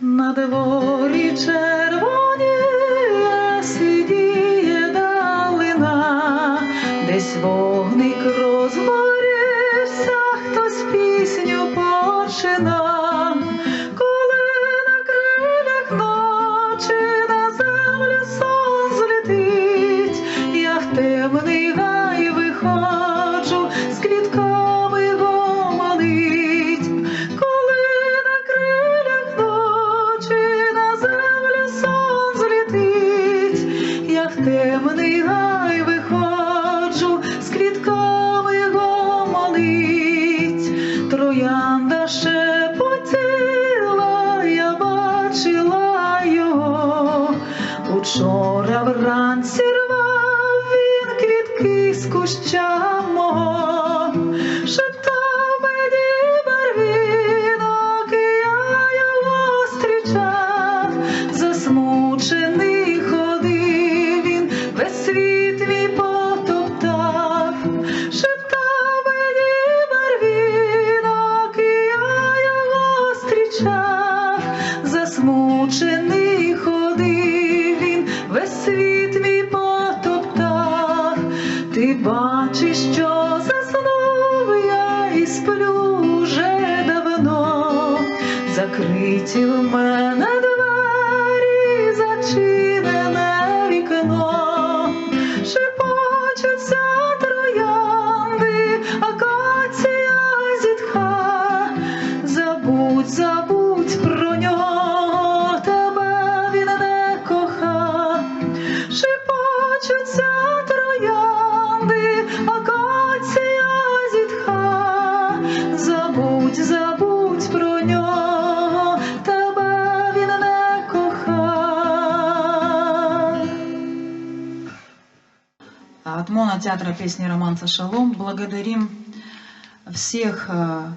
На дворі червоні сидіє далина, десь вогник розгорівся, хтось пісню почина, темний гай виходжу з квітками гомонить, троянда шепотіла, я бачила його. Учора вранці рвав він квітки з куща мого, засмучений зустрічав, засмучений ходив він, весь світ мій потоптав, ти бачиш, що заснув я і сплю вже давно, закриті в мене От монотеатра песни романса «Шалом» благодарим всех, э,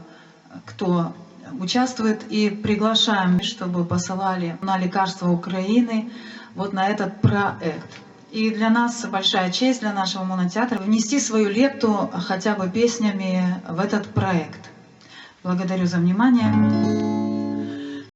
кто участвует и приглашаем, чтобы посылали на лекарства Украины вот на этот проект. И для нас большая честь, для нашего монотеатра, внести свою лепту хотя бы песнями в этот проект. Благодарю за внимание.